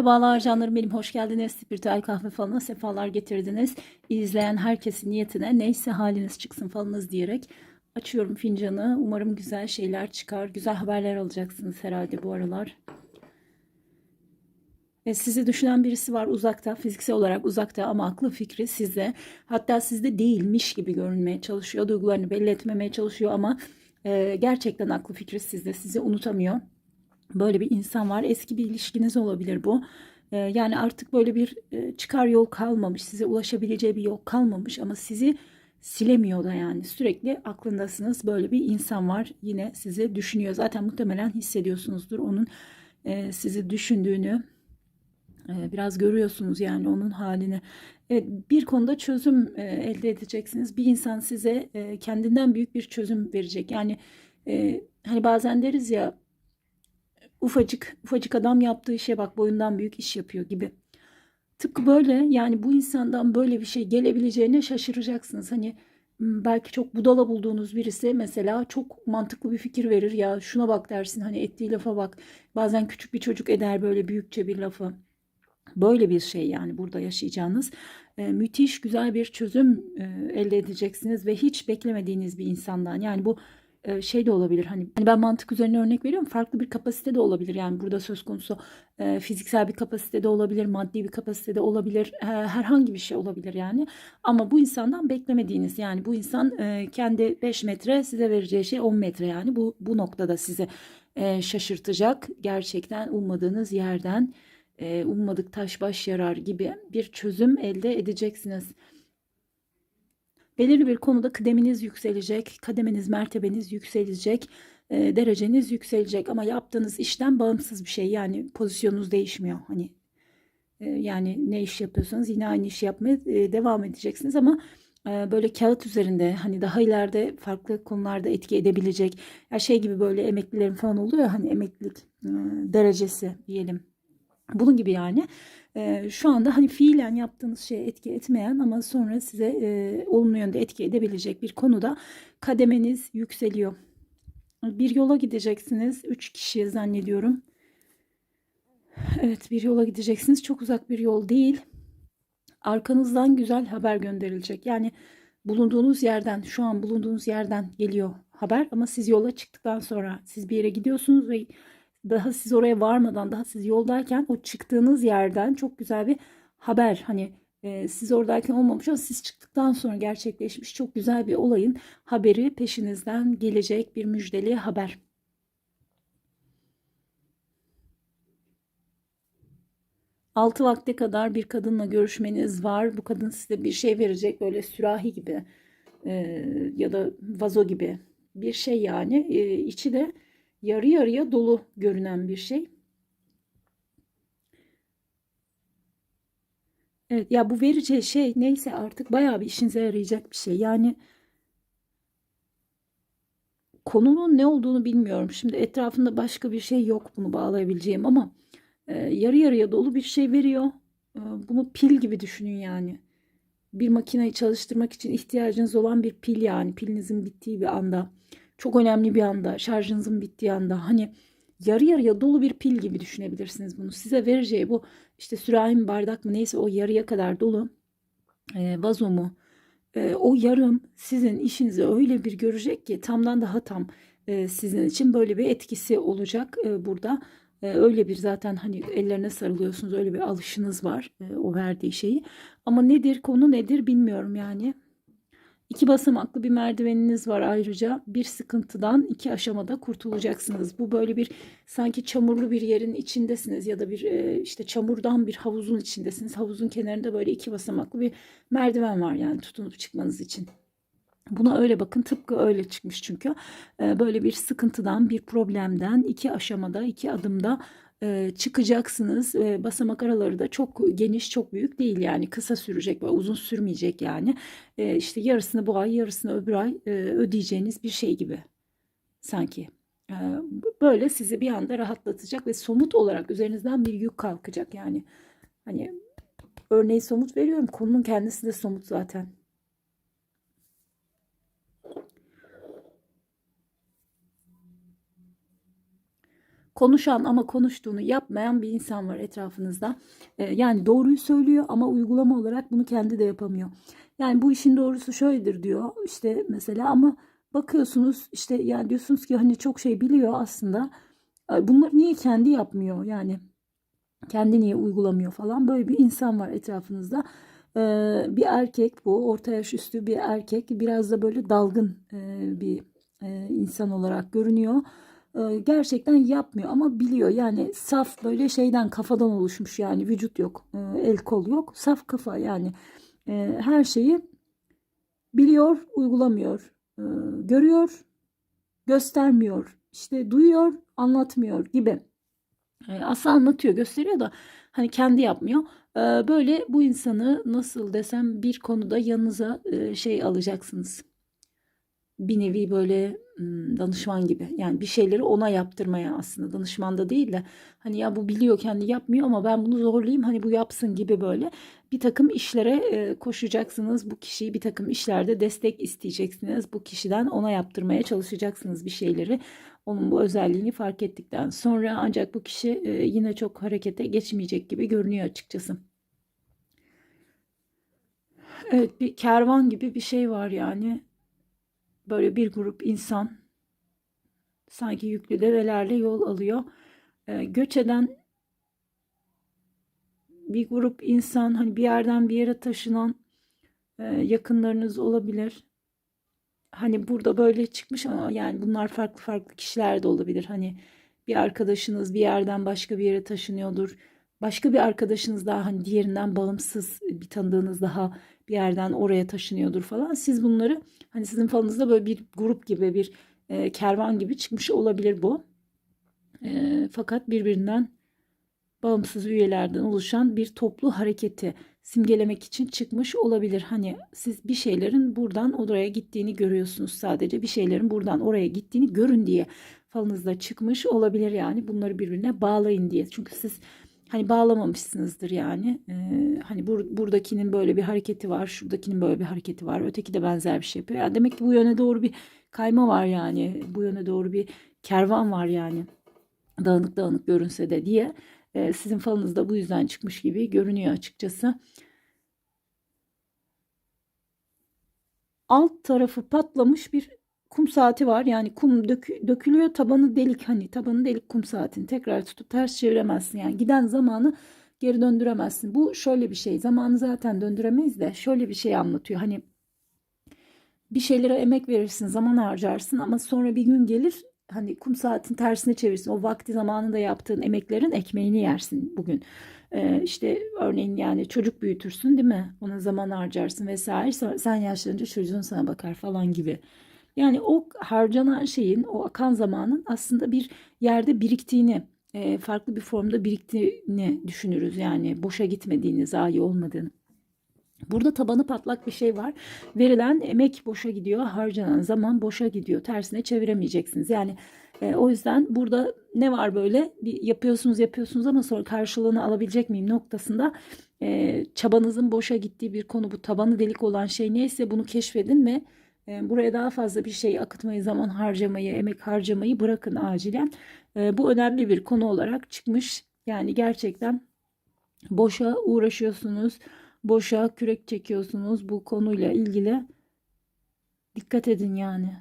Merhabalar canlarım benim hoş geldiniz. Spiritüel kahve falına sefalar getirdiniz. İzleyen herkesin niyetine neyse haliniz çıksın falınız diyerek açıyorum fincanı. Umarım güzel şeyler çıkar. Güzel haberler alacaksınız herhalde bu aralar. E, sizi düşünen birisi var uzakta, fiziksel olarak uzakta ama aklı fikri sizde. Hatta sizde değilmiş gibi görünmeye çalışıyor. Duygularını belli etmemeye çalışıyor ama e, gerçekten aklı fikri sizde. Sizi unutamıyor. Böyle bir insan var. Eski bir ilişkiniz olabilir bu. Ee, yani artık böyle bir e, çıkar yol kalmamış. Size ulaşabileceği bir yol kalmamış ama sizi silemiyor da yani. Sürekli aklındasınız. Böyle bir insan var. Yine sizi düşünüyor. Zaten muhtemelen hissediyorsunuzdur onun e, sizi düşündüğünü. E, biraz görüyorsunuz yani onun halini. Evet, bir konuda çözüm elde edeceksiniz. Bir insan size kendinden büyük bir çözüm verecek. Yani hani bazen deriz ya ufacık ufacık adam yaptığı işe bak boyundan büyük iş yapıyor gibi. Tıpkı böyle yani bu insandan böyle bir şey gelebileceğine şaşıracaksınız. Hani belki çok budala bulduğunuz birisi mesela çok mantıklı bir fikir verir ya şuna bak dersin hani ettiği lafa bak. Bazen küçük bir çocuk eder böyle büyükçe bir lafı. Böyle bir şey yani burada yaşayacağınız e, müthiş güzel bir çözüm e, elde edeceksiniz ve hiç beklemediğiniz bir insandan yani bu şey de olabilir hani, hani ben mantık üzerine örnek veriyorum farklı bir kapasite de olabilir. Yani burada söz konusu e, fiziksel bir kapasite de olabilir maddi bir kapasite de olabilir e, herhangi bir şey olabilir yani. Ama bu insandan beklemediğiniz yani bu insan e, kendi 5 metre size vereceği şey 10 metre yani. Bu bu noktada sizi e, şaşırtacak gerçekten ummadığınız yerden e, ummadık taş baş yarar gibi bir çözüm elde edeceksiniz. Belirli bir konuda kıdeminiz yükselecek, kademeniz, mertebeniz yükselecek, e, dereceniz yükselecek ama yaptığınız işten bağımsız bir şey. Yani pozisyonunuz değişmiyor. Hani e, yani ne iş yapıyorsanız yine aynı işi yapmaya e, devam edeceksiniz ama e, böyle kağıt üzerinde hani daha ileride farklı konularda etki edebilecek ya şey gibi böyle emeklilerin falan oluyor hani emeklilik derecesi diyelim. Bunun gibi yani e, şu anda hani fiilen yaptığınız şeye etki etmeyen ama sonra size e, olumlu yönde etki edebilecek bir konuda kademeniz yükseliyor. Bir yola gideceksiniz. Üç kişi zannediyorum. Evet bir yola gideceksiniz. Çok uzak bir yol değil. Arkanızdan güzel haber gönderilecek. Yani bulunduğunuz yerden, şu an bulunduğunuz yerden geliyor haber ama siz yola çıktıktan sonra siz bir yere gidiyorsunuz ve daha siz oraya varmadan daha siz yoldayken o çıktığınız yerden çok güzel bir haber hani e, siz oradayken olmamış ama siz çıktıktan sonra gerçekleşmiş çok güzel bir olayın haberi peşinizden gelecek bir müjdeli haber. Altı vakte kadar bir kadınla görüşmeniz var. Bu kadın size bir şey verecek böyle sürahi gibi e, ya da vazo gibi bir şey yani. E, içi de yarı yarıya dolu görünen bir şey. Evet ya bu vereceği şey neyse artık bayağı bir işinize yarayacak bir şey. Yani konunun ne olduğunu bilmiyorum. Şimdi etrafında başka bir şey yok bunu bağlayabileceğim ama e, yarı yarıya dolu bir şey veriyor. E, bunu pil gibi düşünün yani. Bir makineyi çalıştırmak için ihtiyacınız olan bir pil yani pilinizin bittiği bir anda çok önemli bir anda, şarjınızın bittiği anda hani yarı yarıya dolu bir pil gibi düşünebilirsiniz bunu. Size vereceği bu işte sürahi mi bardak mı neyse o yarıya kadar dolu e, vazo mu e, o yarım sizin işinizi öyle bir görecek ki tamdan daha tam e, sizin için böyle bir etkisi olacak e, burada. E, öyle bir zaten hani ellerine sarılıyorsunuz öyle bir alışınız var e, o verdiği şeyi. Ama nedir konu nedir bilmiyorum yani. İki basamaklı bir merdiveniniz var ayrıca. Bir sıkıntıdan iki aşamada kurtulacaksınız. Bu böyle bir sanki çamurlu bir yerin içindesiniz ya da bir e, işte çamurdan bir havuzun içindesiniz. Havuzun kenarında böyle iki basamaklı bir merdiven var yani tutunup çıkmanız için. Buna öyle bakın tıpkı öyle çıkmış çünkü. E, böyle bir sıkıntıdan bir problemden iki aşamada iki adımda çıkacaksınız. E, basamak araları da çok geniş, çok büyük değil yani kısa sürecek ve uzun sürmeyecek yani. İşte yarısını bu ay, yarısını öbür ay ödeyeceğiniz bir şey gibi sanki. Böyle sizi bir anda rahatlatacak ve somut olarak üzerinizden bir yük kalkacak yani. Hani örneği somut veriyorum. Konunun kendisi de somut zaten. Konuşan ama konuştuğunu yapmayan bir insan var etrafınızda. Ee, yani doğruyu söylüyor ama uygulama olarak bunu kendi de yapamıyor. Yani bu işin doğrusu şöyledir diyor işte mesela ama bakıyorsunuz işte yani diyorsunuz ki hani çok şey biliyor aslında. Bunları niye kendi yapmıyor yani kendi niye uygulamıyor falan böyle bir insan var etrafınızda. Ee, bir erkek bu orta yaş üstü bir erkek biraz da böyle dalgın e, bir e, insan olarak görünüyor. Ee, gerçekten yapmıyor ama biliyor yani saf böyle şeyden kafadan oluşmuş yani vücut yok e, el kol yok saf kafa yani E, her şeyi biliyor uygulamıyor E, görüyor göstermiyor işte duyuyor anlatmıyor gibi. E, aslında anlatıyor, gösteriyor da hani kendi yapmıyor. E, böyle bu insanı nasıl desem bir konuda yanınıza e, şey alacaksınız. Bir nevi böyle danışman gibi. Yani bir şeyleri ona yaptırmaya aslında danışman da değil de hani ya bu biliyor kendi yapmıyor ama ben bunu zorlayayım hani bu yapsın gibi böyle bir takım işlere koşacaksınız. Bu kişiyi bir takım işlerde destek isteyeceksiniz. Bu kişiden ona yaptırmaya çalışacaksınız bir şeyleri. Onun bu özelliğini fark ettikten sonra ancak bu kişi yine çok harekete geçmeyecek gibi görünüyor açıkçası. Evet bir kervan gibi bir şey var yani. Böyle bir grup insan sanki yüklü develerle yol alıyor. E, göç eden bir grup insan hani bir yerden bir yere taşınan e, yakınlarınız olabilir. Hani burada böyle çıkmış ama yani bunlar farklı farklı kişiler de olabilir. Hani bir arkadaşınız bir yerden başka bir yere taşınıyordur. Başka bir arkadaşınız daha hani diğerinden bağımsız bir tanıdığınız daha bir yerden oraya taşınıyordur falan. Siz bunları hani sizin falınızda böyle bir grup gibi bir e, kervan gibi çıkmış olabilir bu. E, fakat birbirinden bağımsız üyelerden oluşan bir toplu hareketi simgelemek için çıkmış olabilir. Hani siz bir şeylerin buradan oraya gittiğini görüyorsunuz sadece bir şeylerin buradan oraya gittiğini görün diye falınızda çıkmış olabilir yani bunları birbirine bağlayın diye. Çünkü siz hani bağlamamışsınızdır yani. Ee, hani bur buradakinin böyle bir hareketi var, şuradakinin böyle bir hareketi var, öteki de benzer bir şey yapıyor. Yani demek ki bu yöne doğru bir kayma var yani. Bu yöne doğru bir kervan var yani. Dağınık dağınık görünse de diye e, sizin falınız da bu yüzden çıkmış gibi görünüyor açıkçası. Alt tarafı patlamış bir kum saati var. Yani kum dök, dökülüyor tabanı delik hani tabanı delik kum saatin tekrar tutup ters çeviremezsin. Yani giden zamanı geri döndüremezsin. Bu şöyle bir şey zamanı zaten döndüremeyiz de şöyle bir şey anlatıyor. Hani bir şeylere emek verirsin zaman harcarsın ama sonra bir gün gelir hani kum saatin tersine çevirsin. O vakti zamanında yaptığın emeklerin ekmeğini yersin bugün. Ee, işte örneğin yani çocuk büyütürsün değil mi? Ona zaman harcarsın vesaire. Sen yaşlanınca çocuğun sana bakar falan gibi. Yani o harcanan şeyin, o akan zamanın aslında bir yerde biriktiğini, e, farklı bir formda biriktiğini düşünürüz. Yani boşa gitmediğini, zayi olmadığını. Burada tabanı patlak bir şey var. Verilen emek boşa gidiyor, harcanan zaman boşa gidiyor. Tersine çeviremeyeceksiniz. Yani e, o yüzden burada ne var böyle bir yapıyorsunuz yapıyorsunuz ama sonra karşılığını alabilecek miyim noktasında e, çabanızın boşa gittiği bir konu bu tabanı delik olan şey neyse bunu keşfedin ve buraya daha fazla bir şey akıtmayı, zaman harcamayı, emek harcamayı bırakın acilen. E, bu önemli bir konu olarak çıkmış. Yani gerçekten boşa uğraşıyorsunuz boşa kürek çekiyorsunuz bu konuyla ilgili. Dikkat edin yani.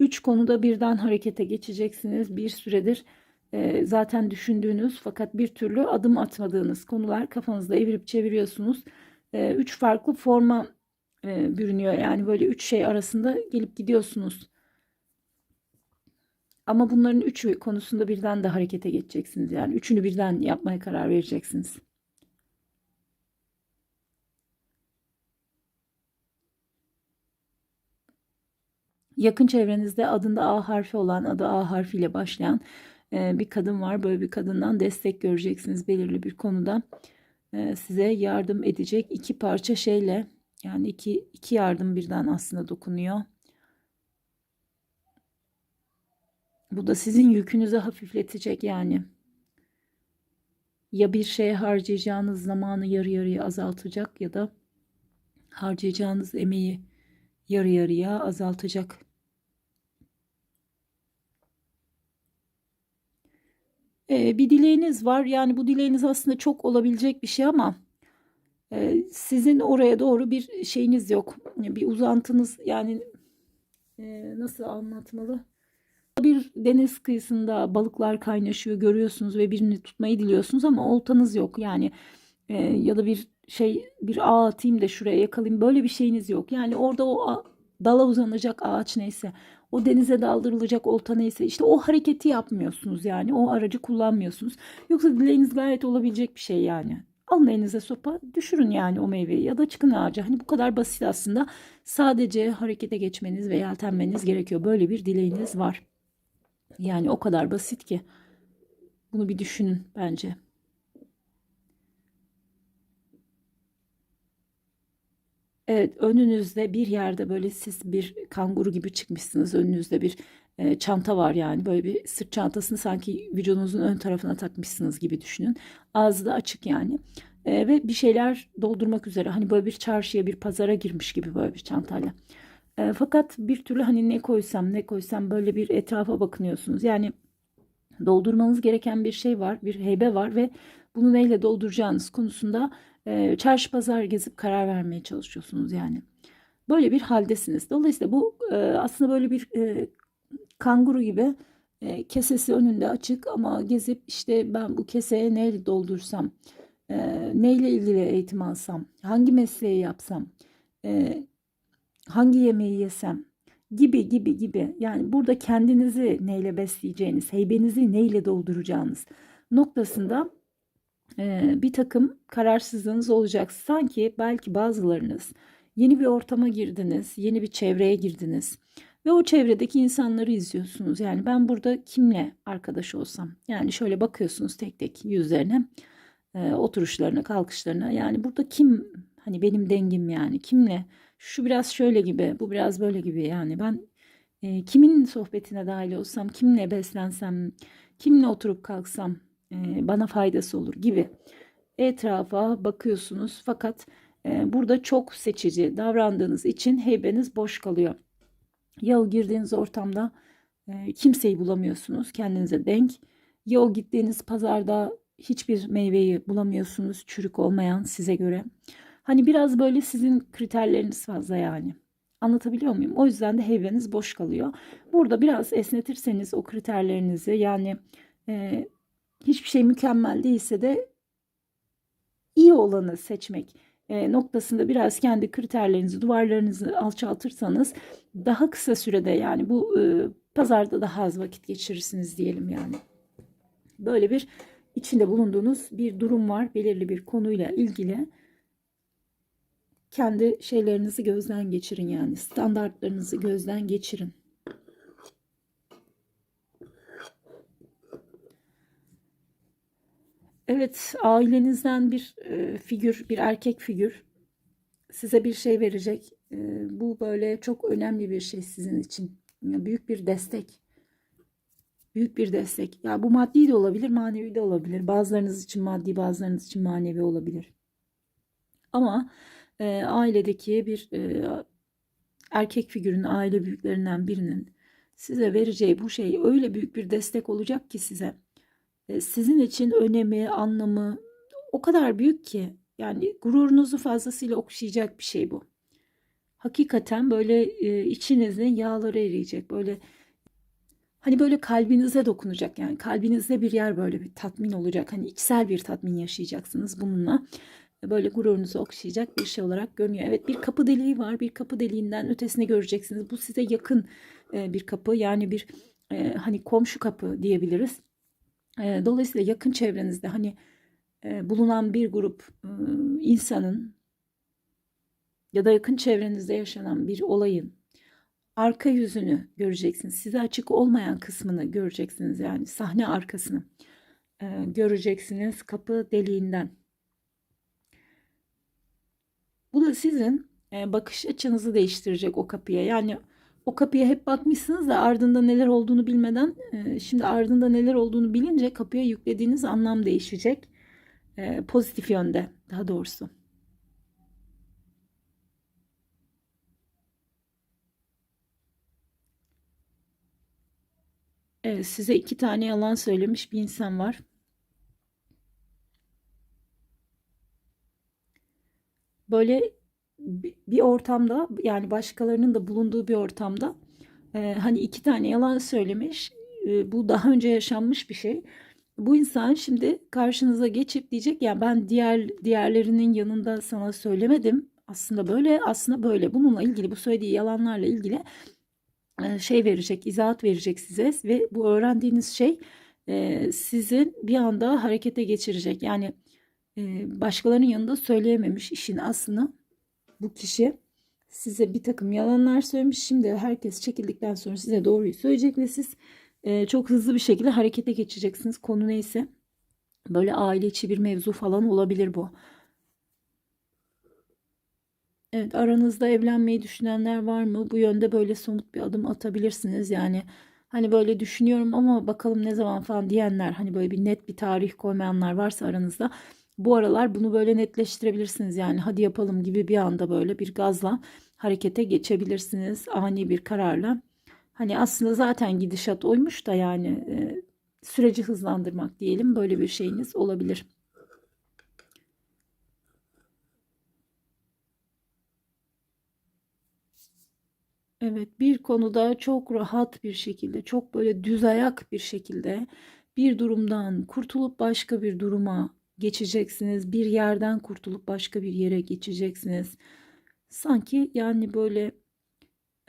Üç konuda birden harekete geçeceksiniz. Bir süredir e, zaten düşündüğünüz fakat bir türlü adım atmadığınız konular kafanızda evirip çeviriyorsunuz. Üç farklı forma e, bürünüyor. Yani böyle üç şey arasında gelip gidiyorsunuz. Ama bunların üçü konusunda birden de harekete geçeceksiniz. Yani üçünü birden yapmaya karar vereceksiniz. yakın çevrenizde adında A harfi olan, adı A harfiyle başlayan e, bir kadın var. Böyle bir kadından destek göreceksiniz belirli bir konuda. E, size yardım edecek iki parça şeyle yani iki, iki yardım birden aslında dokunuyor. Bu da sizin yükünüzü hafifletecek yani. Ya bir şeye harcayacağınız zamanı yarı yarıya azaltacak ya da harcayacağınız emeği yarı yarıya azaltacak. Ee, bir dileğiniz var. Yani bu dileğiniz aslında çok olabilecek bir şey ama sizin oraya doğru bir şeyiniz yok. Bir uzantınız yani e, nasıl anlatmalı? Bir deniz kıyısında balıklar kaynaşıyor görüyorsunuz ve birini tutmayı diliyorsunuz ama oltanız yok. Yani e, ya da bir şey bir ağ atayım da şuraya yakalayayım böyle bir şeyiniz yok. Yani orada o dala uzanacak ağaç neyse o denize daldırılacak olta neyse işte o hareketi yapmıyorsunuz yani o aracı kullanmıyorsunuz. Yoksa dileğiniz gayet olabilecek bir şey yani. Alın elinize sopa düşürün yani o meyveyi ya da çıkın ağaca. Hani bu kadar basit aslında. Sadece harekete geçmeniz ve yeltenmeniz gerekiyor. Böyle bir dileğiniz var. Yani o kadar basit ki. Bunu bir düşünün bence. Evet, önünüzde bir yerde böyle siz bir kanguru gibi çıkmışsınız. Önünüzde bir e, çanta var yani. Böyle bir sırt çantasını sanki vücudunuzun ön tarafına takmışsınız gibi düşünün. Ağzı da açık yani. E, ve bir şeyler doldurmak üzere. Hani böyle bir çarşıya, bir pazara girmiş gibi böyle bir çantayla. E, fakat bir türlü hani ne koysam, ne koysam böyle bir etrafa bakınıyorsunuz. Yani doldurmanız gereken bir şey var, bir heybe var ve bunu neyle dolduracağınız konusunda e, çarşı pazar gezip karar vermeye çalışıyorsunuz yani. Böyle bir haldesiniz. Dolayısıyla bu e, aslında böyle bir e, kanguru gibi e, kesesi önünde açık ama gezip işte ben bu keseye neyle doldursam, e, neyle ilgili eğitim alsam, hangi mesleği yapsam, e, hangi yemeği yesem gibi gibi gibi. Yani burada kendinizi neyle besleyeceğiniz, heybenizi neyle dolduracağınız noktasında e, bir takım kararsızlığınız olacak. Sanki belki bazılarınız yeni bir ortama girdiniz, yeni bir çevreye girdiniz ve o çevredeki insanları izliyorsunuz. Yani ben burada kimle arkadaş olsam, yani şöyle bakıyorsunuz tek tek yüzlerine, e, oturuşlarına, kalkışlarına. Yani burada kim hani benim dengim yani kimle şu biraz şöyle gibi, bu biraz böyle gibi yani ben e, kimin sohbetine dahil olsam, kimle beslensem, kimle oturup kalksam e, bana faydası olur gibi etrafa bakıyorsunuz. Fakat e, burada çok seçici davrandığınız için heybeniz boş kalıyor. Ya o girdiğiniz ortamda e, kimseyi bulamıyorsunuz kendinize denk. Ya o gittiğiniz pazarda hiçbir meyveyi bulamıyorsunuz çürük olmayan size göre. Hani biraz böyle sizin kriterleriniz fazla yani. Anlatabiliyor muyum? O yüzden de heybeniz boş kalıyor. Burada biraz esnetirseniz o kriterlerinizi yani e, hiçbir şey mükemmel değilse de iyi olanı seçmek noktasında biraz kendi kriterlerinizi, duvarlarınızı alçaltırsanız daha kısa sürede yani bu e, pazarda daha az vakit geçirirsiniz diyelim yani. Böyle bir içinde bulunduğunuz bir durum var. Belirli bir konuyla ilgili kendi şeylerinizi gözden geçirin yani standartlarınızı gözden geçirin. Evet, ailenizden bir e, figür, bir erkek figür size bir şey verecek. E, bu böyle çok önemli bir şey sizin için. Ya, büyük bir destek. Büyük bir destek. Ya bu maddi de olabilir, manevi de olabilir. Bazılarınız için maddi, bazılarınız için manevi olabilir. Ama e, ailedeki bir e, erkek figürün, aile büyüklerinden birinin size vereceği bu şey öyle büyük bir destek olacak ki size sizin için önemi, anlamı o kadar büyük ki yani gururunuzu fazlasıyla okşayacak bir şey bu. Hakikaten böyle e, içinizin yağları eriyecek. Böyle hani böyle kalbinize dokunacak yani kalbinizde bir yer böyle bir tatmin olacak. Hani içsel bir tatmin yaşayacaksınız bununla. Böyle gururunuzu okşayacak bir şey olarak görünüyor. Evet bir kapı deliği var. Bir kapı deliğinden ötesini göreceksiniz. Bu size yakın bir kapı. Yani bir hani komşu kapı diyebiliriz. Dolayısıyla yakın çevrenizde hani bulunan bir grup insanın ya da yakın çevrenizde yaşanan bir olayın arka yüzünü göreceksiniz. Size açık olmayan kısmını göreceksiniz yani sahne arkasını göreceksiniz kapı deliğinden. Bu da sizin bakış açınızı değiştirecek o kapıya. Yani o kapıya hep bakmışsınız da ardında neler olduğunu bilmeden e, şimdi ardında neler olduğunu bilince kapıya yüklediğiniz anlam değişecek. E, pozitif yönde daha doğrusu. Evet, size iki tane yalan söylemiş bir insan var. Böyle bir ortamda yani başkalarının da bulunduğu bir ortamda e, hani iki tane yalan söylemiş. E, bu daha önce yaşanmış bir şey. Bu insan şimdi karşınıza geçip diyecek ya ben diğer diğerlerinin yanında sana söylemedim. Aslında böyle, aslında böyle. Bununla ilgili bu söylediği yalanlarla ilgili e, şey verecek, izahat verecek size ve bu öğrendiğiniz şey e, sizin bir anda harekete geçirecek. Yani e, başkalarının yanında söyleyememiş işin aslını bu kişi size bir takım yalanlar söylemiş. Şimdi herkes çekildikten sonra size doğruyu söyleyecek ve siz e, çok hızlı bir şekilde harekete geçeceksiniz. Konu neyse böyle aile içi bir mevzu falan olabilir bu. Evet, aranızda evlenmeyi düşünenler var mı? Bu yönde böyle somut bir adım atabilirsiniz. Yani hani böyle düşünüyorum ama bakalım ne zaman falan diyenler, hani böyle bir net bir tarih koymayanlar varsa aranızda bu aralar bunu böyle netleştirebilirsiniz. Yani hadi yapalım gibi bir anda böyle bir gazla harekete geçebilirsiniz. Ani bir kararla. Hani aslında zaten gidişat oymuş da yani e, süreci hızlandırmak diyelim böyle bir şeyiniz olabilir. Evet, bir konuda çok rahat bir şekilde, çok böyle düz ayak bir şekilde bir durumdan kurtulup başka bir duruma geçeceksiniz. Bir yerden kurtulup başka bir yere geçeceksiniz. Sanki yani böyle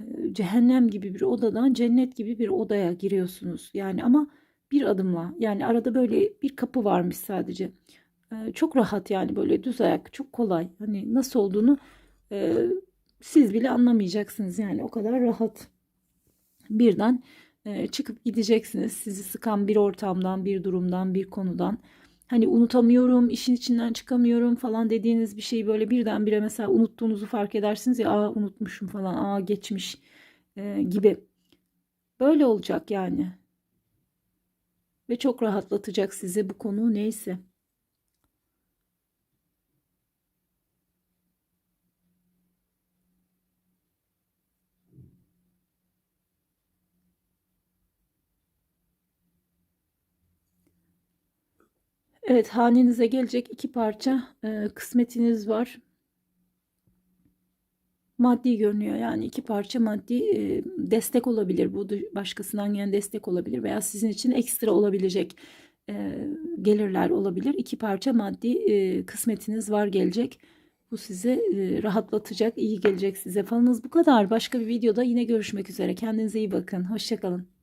e, cehennem gibi bir odadan cennet gibi bir odaya giriyorsunuz. Yani ama bir adımla yani arada böyle bir kapı varmış sadece. E, çok rahat yani böyle düz ayak, çok kolay. Hani nasıl olduğunu e, siz bile anlamayacaksınız yani o kadar rahat. Birden çıkıp gideceksiniz. Sizi sıkan bir ortamdan, bir durumdan, bir konudan. Hani unutamıyorum, işin içinden çıkamıyorum falan dediğiniz bir şeyi böyle birdenbire mesela unuttuğunuzu fark edersiniz ya, aa unutmuşum falan, aa geçmiş e, gibi. Böyle olacak yani. Ve çok rahatlatacak sizi bu konu neyse. Evet, hanenize gelecek iki parça e, kısmetiniz var. Maddi görünüyor yani iki parça maddi e, destek olabilir. Bu başkasından gelen destek olabilir veya sizin için ekstra olabilecek e, gelirler olabilir. İki parça maddi e, kısmetiniz var gelecek. Bu size e, rahatlatacak, iyi gelecek size. Falınız bu kadar. Başka bir videoda yine görüşmek üzere. Kendinize iyi bakın. Hoşçakalın.